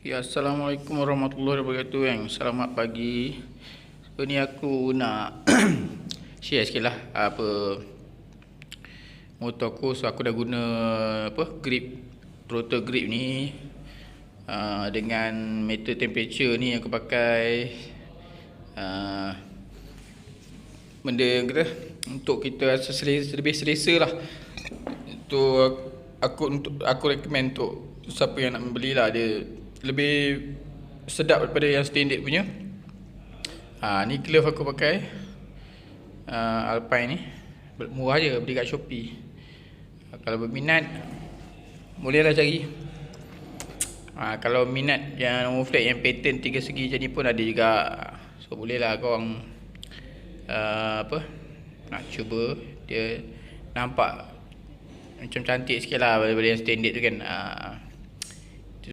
Ya, Assalamualaikum warahmatullahi wabarakatuh yang Selamat pagi. So ni aku nak Share sikit lah Apa Motor aku. So aku dah guna Apa Grip Rotor grip ni uh, Dengan meter temperature ni Aku pakai uh, Benda yang kata Untuk kita rasa selesa, lebih selesa lah. Itu Aku untuk aku recommend untuk Siapa yang nak membeli lah Dia lebih sedap daripada yang standard punya. Ha, ni glove aku pakai. Uh, Alpine ni. Murah je beli kat Shopee. Kalau berminat bolehlah cari. Ha, kalau minat yang normal flat yang pattern tiga segi ni pun ada juga. So bolehlah kau orang uh, apa nak cuba dia nampak macam cantik sikit lah daripada yang standard tu kan. Uh,